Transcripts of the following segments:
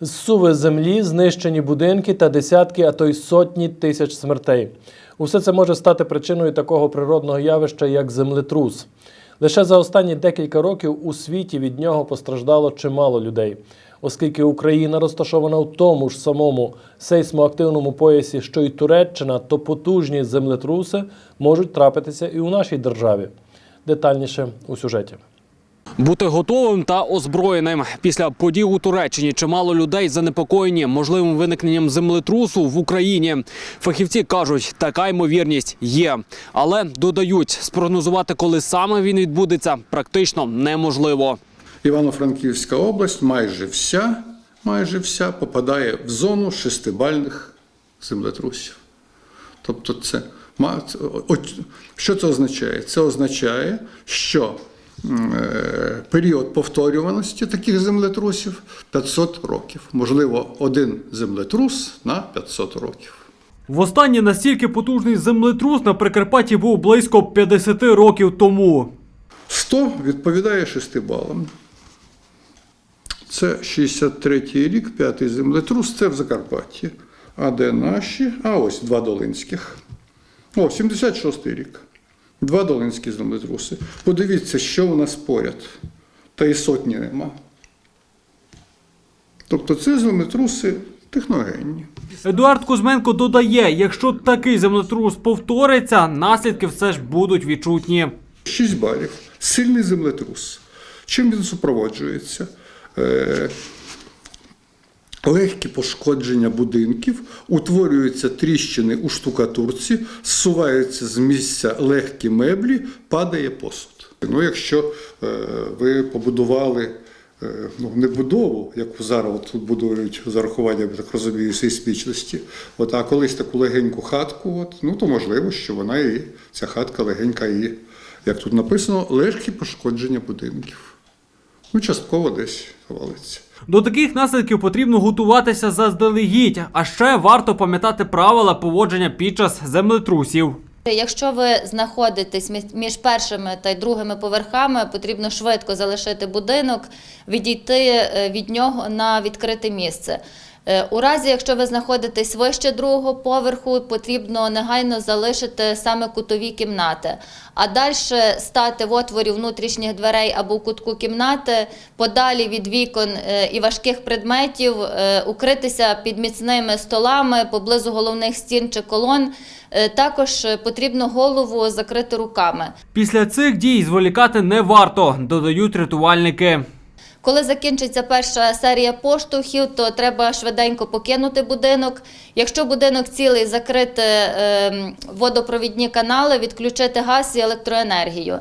Зсуви землі, знищені будинки та десятки, а то й сотні тисяч смертей. Усе це може стати причиною такого природного явища, як землетрус. Лише за останні декілька років у світі від нього постраждало чимало людей. Оскільки Україна розташована в тому ж самому сейсмоактивному поясі, що й Туреччина, то потужні землетруси можуть трапитися і у нашій державі. Детальніше у сюжеті. Бути готовим та озброєним після подій у Туреччині чимало людей занепокоєні можливим виникненням землетрусу в Україні. Фахівці кажуть, така ймовірність є, але додають, спрогнозувати, коли саме він відбудеться, практично неможливо. Івано-Франківська область майже вся, майже вся попадає в зону шестибальних землетрусів. Тобто, це що це означає? Це означає, що період повторюваності таких землетрусів 500 років. Можливо, один землетрус на 500 років. Востаннє настільки потужний землетрус на Прикарпатті був близько 50 років тому. 100 відповідає 6 балам. Це 63-й рік, п'ятий землетрус, це в Закарпатті. А де наші? А ось два Долинських. О, 76-й рік. Два Долинські землетруси. Подивіться, що у нас поряд. Та й сотні нема. Тобто це землетруси техногенні. Едуард Кузьменко додає, якщо такий землетрус повториться, наслідки все ж будуть відчутні. 6 балів. Сильний землетрус. Чим він супроводжується? Легкі пошкодження будинків, утворюються тріщини у штукатурці, зсуваються з місця легкі меблі, падає посуд. Ну, якщо е, ви побудували е, ну, не будову, яку зараз от тут будують з урахуванням, я так розумію, сейсмічності, от, а колись таку легеньку хатку, от, ну, то можливо, що вона і ця хатка легенька і, як тут написано, легкі пошкодження будинків. Ну, частково десь валиться. До таких наслідків потрібно готуватися заздалегідь, а ще варто пам'ятати правила поводження під час землетрусів. Якщо ви знаходитесь між- першими та другими поверхами, потрібно швидко залишити будинок, відійти е, від нього на відкрите місце. Е, У разі, якщо ви знаходитесь вище другого поверху, потрібно негайно залишити саме кутові кімнати, а далі стати в отворі внутрішніх дверей або в кутку кімнати, подалі від вікон е, і важких предметів, е, укритися під міцними столами поблизу головних стін чи колон. Також потрібно голову закрити руками. Після цих дій зволікати не варто, додають рятувальники. Коли закінчиться перша серія поштовхів, то треба швиденько покинути будинок. Якщо будинок цілий, закрити е, водопровідні канали, відключити газ і електроенергію.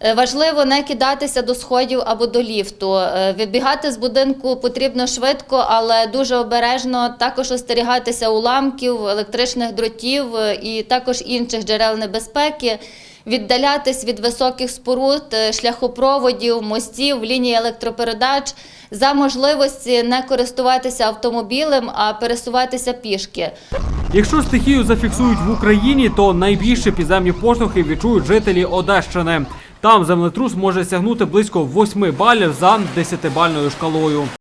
Е, Важливо не кидатися до сходів або до ліфту. Е, Вибігати з будинку потрібно швидко, але дуже обережно. Також остерігатися уламків, електричних дротів е, і також інших джерел небезпеки. Віддалятись від високих споруд, е, шляхопроводів, мостів, ліній електропередач, за можливості не користуватися автомобілем, а пересуватися пішки. Якщо стихію зафіксують в Україні, то найбільші підземні поштовхи відчують жителі Одещини. Там землетрус може сягнути близько 8 балів за 10-бальною шкалою.